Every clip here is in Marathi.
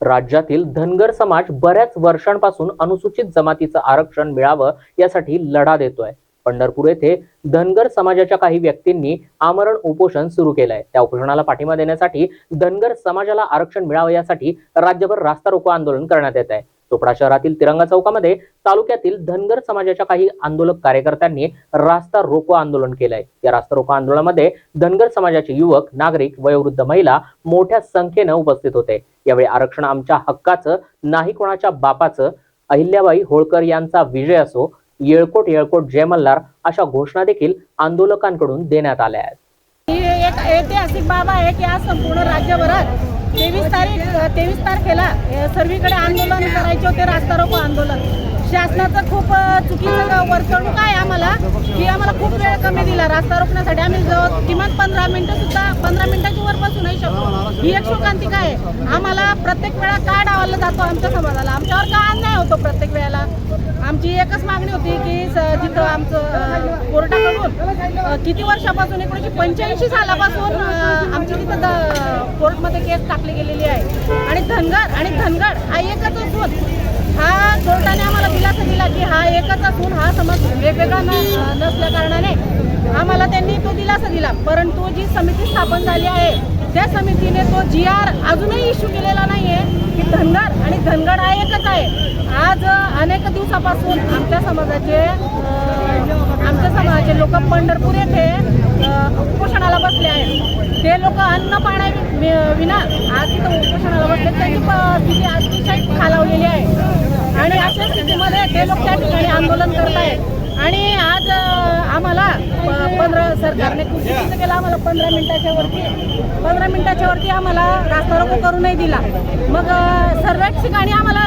राज्यातील धनगर समाज बऱ्याच वर्षांपासून अनुसूचित जमातीचं आरक्षण मिळावं यासाठी लढा देतोय. पंढरपूर येथे धनगर समाजाच्या काही व्यक्तींनी आमरण उपोषण सुरू केलंय. त्या उपोषणाला पाठिंबा देण्यासाठी धनगर समाजाला आरक्षण मिळावं यासाठी राज्यभर रास्ता रोको आंदोलन करण्यात येत आहे चोपडा शहरातील तिरंगा चौकामध्ये तालुक्यातील धनगर समाजाच्या काही आंदोलक कार्यकर्त्यांनी रास्ता रोको आंदोलन केलंय. या रास्ता रोको आंदोलनामध्ये धनगर समाजाचे युवक नागरिक वयोवृद्ध महिला मोठ्या संख्येनं उपस्थित होते. यावेळी आरक्षण आमच्या हक्काचं नाही कोणाच्या बापाचं अहिल्याबाई होळकर यांचा विजय असो येळकोट येळकोट जय मल्हार अशा घोषणा देखील आंदोलकांकडून देण्यात आल्या आहेत. ही एक ऐतिहासिक बाब आहे की आज संपूर्ण राज्यभरात तेवीस तारीख तेवीस तारखेला सर्वीकडे आंदोलन करायचे होते रास्ता रोको आंदोलन. शासनाचं खूप चुकीचं वर्तणूक आहे आम्हाला की आम्हाला खूप वेळ कमी दिला रास्ता रोखण्यासाठी. आम्ही जवळ किमान पंधरा मिनटं सुद्धा पंधरा मिनिटाची वर बसू नाही शकतो ही एक शोकांतिक आहे. आम्हाला प्रत्येक वेळा का डावलला जातो आमच्या समाजाला? आमच्यावर का अन्याय होतो प्रत्येक वेळेला? आमची एकच मागणी होती की जिथं आमचं कोर्टाकडून किती वर्षापासून एकोणीसशे पंच्याऐंशी सालापासून आमची तिथं कोर्टमध्ये केस टाकली गेलेली आहे. आणि धनगर आणि धनगड हा एकच असून हा कोर्टाने आम्हाला दिलासा दिला की हा एकच असून हा समज वेगवेगळा न नसल्या कारणाने आम्हाला त्यांनी तो दिलासा दिला. परंतु जी समिती स्थापन झाली आहे त्या समितीने तो जी आर अजूनही इश्यू केलेला नाही आहे की धनगर आणि धनगड हा एकच आहे. आज अनेक दिवसापासून आमच्या समाजाचे आमच्या समाजाचे लोक पंढरपूर येथे उपोषणाला बसले आहेत. ते लोक अन्न पाण्या वि- विना आज तिथं उपोषणाला बसले त्यांची स्थिती अतिशय खालावलेली आहे. आणि अशा स्थितीमध्ये ते लोक त्या ठिकाणी आंदोलन करत आहेत आणि आज आम्हाला पंधरा सरकारने चुकीचं केलं. आम्हाला पंधरा मिनिटाच्या वरती पंधरा मिनिटाच्या वरती आम्हाला रास्ता रोको करू नाही दिला. मग सर्वच ठिकाणी आम्हाला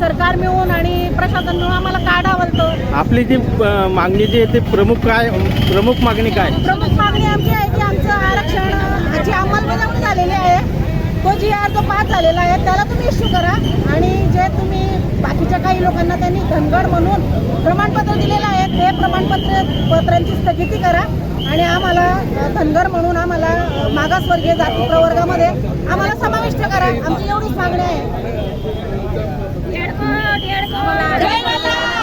सरकार मिळून आणि प्रशासन मिळून आम्हाला का डावलतो आपली जी मागणी जी आहे ती प्रमुख काय प्रमुख मागणी काय? प्रमुख मागणी आमची आहे की आमचं आरक्षणाची अंमलबजावणी झालेली आहे. तो जी आर जो पास झालेला आहे त्याला तुम्ही इश्यू करा. आणि जे तुम्ही बाकीच्या काही लोकांना त्यांनी धनगड म्हणून प्रमाणपत्र दिलेलं आहे पत्रांची स्थगिती करा आणि आम्हाला धनगर म्हणून आम्हाला मागासवर्गीय जाती प्रवर्गामध्ये आम्हाला समाविष्ट करा. आमची